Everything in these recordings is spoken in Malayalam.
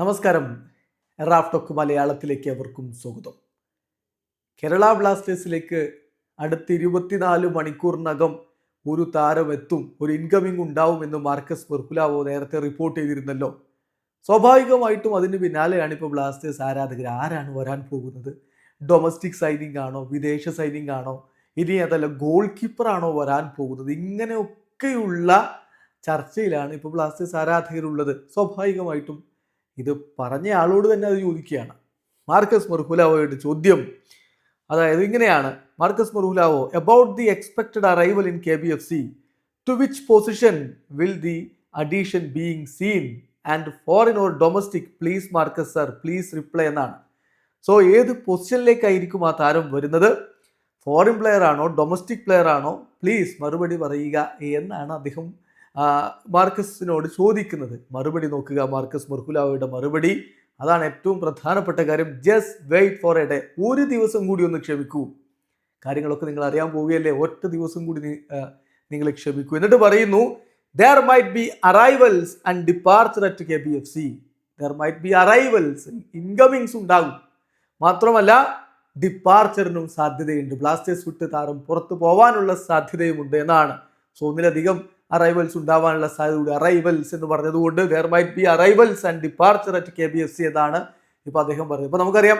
നമസ്കാരം. റാഫ്ടോക്ക് മലയാളത്തിലേക്ക് അവർക്കും സ്വാഗതം. കേരള ബ്ലാസ്റ്റേഴ്സിലേക്ക് അടുത്ത ഇരുപത്തിനാല് മണിക്കൂറിനകം ഒരു താരം എത്തും ഒരു ഇൻകമിംഗ് ഉണ്ടാവും എന്ന് മാർക്കസ് പെർക്കുലാവോ നേരത്തെ റിപ്പോർട്ട് ചെയ്തിരുന്നല്ലോ. സ്വാഭാവികമായിട്ടും അതിന് പിന്നാലെയാണ് ഇപ്പോൾ ബ്ലാസ്റ്റേഴ്സ് ആരാധകർ. ആരാണ് വരാൻ പോകുന്നത്? ഡൊമസ്റ്റിക് സൈനിങ് ആണോ വിദേശ സൈനിങ് ആണോ? ഇനി അതല്ല ഗോൾ കീപ്പറാണോ വരാൻ പോകുന്നത്? ഇങ്ങനെയൊക്കെയുള്ള ചർച്ചയിലാണ് ഇപ്പോൾ ബ്ലാസ്റ്റേഴ്സ് ആരാധകരുള്ളത്. സ്വാഭാവികമായിട്ടും ഇത് പറഞ്ഞ ആളോട് തന്നെ അത് ചോദിക്കുകയാണ്. മാർക്കസ് മെർഹുലാവോയുടെ ചോദ്യം. അതായത് ഇങ്ങനെയാണ്. Marcus Mergulhao about the expected arrival in K B F C to which position will the addition being seen and foreign or domestic please Marcus sir please reply എന്നാണ്. സോ ഏത് പൊസിഷനിലേക്കായിരിക്കും ആ താരം വരുന്നത്? ഫോറിൻ പ്ലെയർ ആണോ ഡൊമസ്റ്റിക് പ്ലെയർ ആണോ? പ്ലീസ് മറുപടി പറയുക എന്നാണ് അദ്ദേഹം മാർക്കസിനോട് ചോദിക്കുന്നത്. മറുപടി നോക്കുക മാർക്കസ് മുർഹുലാവയുടെ മറുപടി. അതാണ് ഏറ്റവും പ്രധാനപ്പെട്ട കാര്യം. Just wait for a day ഒരു ദിവസം കൂടി ഒന്ന് ക്ഷമിക്കൂ. കാര്യങ്ങളൊക്കെ നിങ്ങൾ അറിയാൻ പോവുകയല്ലേ? ഒറ്റ ദിവസം കൂടി നിങ്ങൾ ക്ഷമിക്കൂ. എന്നിട്ട് പറയുന്നു there might be arrivals and departure at K B F C there might be arrivals incomings ഉണ്ടാകും. മാത്രമല്ല ഡിപ്പാർച്ചറിനും സാധ്യതയുണ്ട്. ബ്ലാസ്റ്റേഴ്സ് വിട്ട് താരം പുറത്തു പോവാനുള്ള സാധ്യതയുമുണ്ട് എന്നാണ്. സോ ഒന്നിലധികം അറൈവൽസ് ഉണ്ടാവാനുള്ള സാധ്യതയുണ്ട്. അറൈവൽസ് എന്ന് പറഞ്ഞതുകൊണ്ട് there might be arrivals and departure at K B F C എന്നാണ് ഇപ്പോൾ അദ്ദേഹം പറഞ്ഞത്. ഇപ്പോൾ നമുക്കറിയാം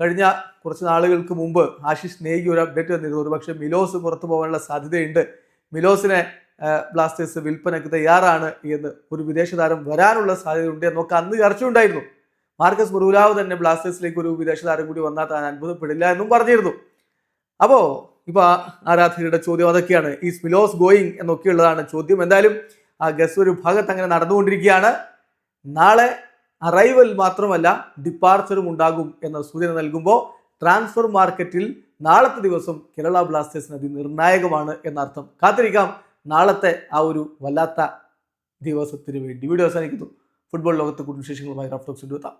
കഴിഞ്ഞ കുറച്ച് നാളുകൾക്ക് മുമ്പ് ആശിഷ് നേഗി ഒരു അപ്ഡേറ്റ് വന്നിരുന്നു. ഒരു പക്ഷേ മിലോസ് പുറത്തു പോകാനുള്ള സാധ്യതയുണ്ട്. മിലോസിനെ ബ്ലാസ്റ്റേഴ്സ് വിൽപ്പനയ്ക്ക് തയ്യാറാണ് എന്ന് ഒരു വിദേശ താരം വരാനുള്ള സാധ്യതയുണ്ട് എന്നൊക്കെ അന്ന് ചർച്ചയുണ്ടായിരുന്നു മാർക്കസ് മുറുലാവ് തന്നെ ബ്ലാസ്റ്റേഴ്സിലേക്ക് ഒരു വിദേശ താരം കൂടി വന്നാൽ താൻ അത്ഭുതപ്പെടില്ല എന്നും പറഞ്ഞിരുന്നു. അപ്പോൾ ഇപ്പോൾ ആരാധകരുടെ ചോദ്യം അതൊക്കെയാണ്. ഈ സ്മിലോസ് ഗോയിങ് എന്നൊക്കെയുള്ളതാണ് ചോദ്യം. എന്തായാലും ആ ഗസ് ഒരു ഭാഗത്ത് അങ്ങനെ നടന്നുകൊണ്ടിരിക്കുകയാണ്. നാളെ അറൈവൽ മാത്രമല്ല ഡിപ്പാർച്ചറും ഉണ്ടാകും എന്ന സൂചന നൽകുമ്പോൾ ട്രാൻസ്ഫർ മാർക്കറ്റിൽ നാളത്തെ ദിവസം കേരള ബ്ലാസ്റ്റേഴ്സിന് അതിനിർണായകമാണ് എന്നർത്ഥം. കാത്തിരിക്കാം. നാളത്തെ ആ ഒരു വല്ലാത്ത ദിവസത്തിന് വേണ്ടി. വീഡിയോ അവസാനിക്കുന്നു. ഫുട്ബോൾ ലോകത്തെ കൂടുതൽ വിശേഷങ്ങളുമായി റഫ്റ്റോക്സ് എത്താം.